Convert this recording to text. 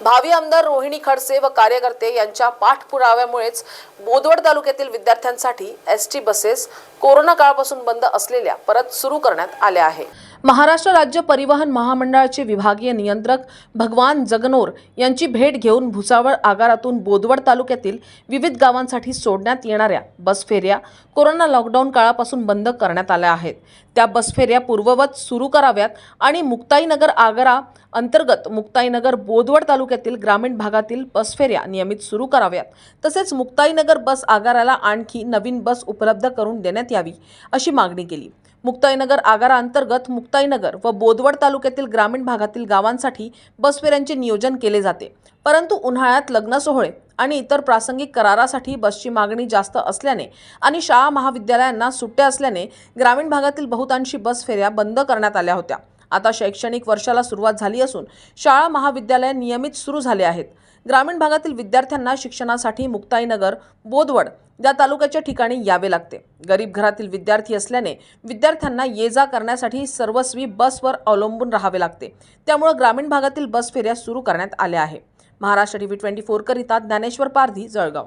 भावी आमदार रोहिणी खडसे व कार्यकर्ते यांच्या पाठपुराव्यामुळेच बोदवड तालुक्यातील विद्यार्थ्यांसाठी एस टी बसेस कोरोना काळापासून बंद असलेल्या परत सुरू करण्यात आल्या आहे महाराष्ट्र राज्य परिवहन महामंडळाचे विभागीय नियंत्रक भगवान जगनोर यांची भेट घेऊन भुसावळ आगारातून बोदवड तालुक्यातील विविध गावांसाठी सोडण्यात येणाऱ्या बस फेऱ्या कोरोना लॉकडाऊन काळापासून बंद करण्यात आल्या आहेत. त्या बस फेऱ्या पूर्ववत सुरू कराव्यात आणि मुक्ताईनगर आगारा अंतर्गत मुक्ताईनगर बोदवड तालुक्यातील ग्रामीण भागातील बस फेऱ्या नियमित सुरू कराव्यात. तसेच मुक्ताईनगर बस आगाराला आणखी नवीन बस उपलब्ध करून देण्यात यावी अशी मागणी केली. मुक्ताईनगर आगारा अंतर्गत मुक्ताईनगर व बोदवड तालुक्यातील ग्रामीण भागातील गावांसाठी बस फेऱ्यांचे नियोजन केले जाते. परंतु उन्हाळ्यात लग्न सोहळे आणि इतर प्रासंगिक करारासाठी बसची मागणी जास्त असल्याने आणि शाळा महाविद्यालयांना सुट्ट्या असल्याने ग्रामीण भागातील बहुतांशी बस फेऱ्या बंद करण्यात आल्या होत्या. आता शैक्षणिक वर्षाला सुरुवात झाली असून शाळा महाविद्यालय नियमित सुरू झाले आहेत. ग्रामीण भागातील विद्यार्थ्यांना शिक्षणासाठी मुक्ताईनगर बोदवड या तालुक्याच्या ठिकाणी यावे लागते. गरीब घरातील विद्यार्थी असल्याने विद्यार्थ्यांना ये जा करण्यासाठी सर्वस्वी बसवर अवलंबून राहावे लागते. त्यामुळे ग्रामीण भागातील बस फेऱ्या सुरू करण्यात आल्या आहे महाराष्ट्र टीव्ही ट्वेंटी फोरकरिता ज्ञानेश्वर पारधी जळगाव.